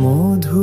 মধু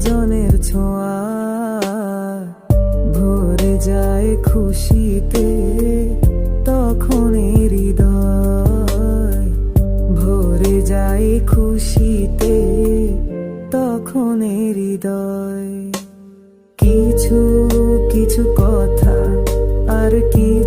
জনের ছোঁয়া। ভরে যায় খুশিতে, তখন হৃদয়। ভরে যায় খুশিতে, তখন হৃদয়। কিছু কিছু কথা আর কি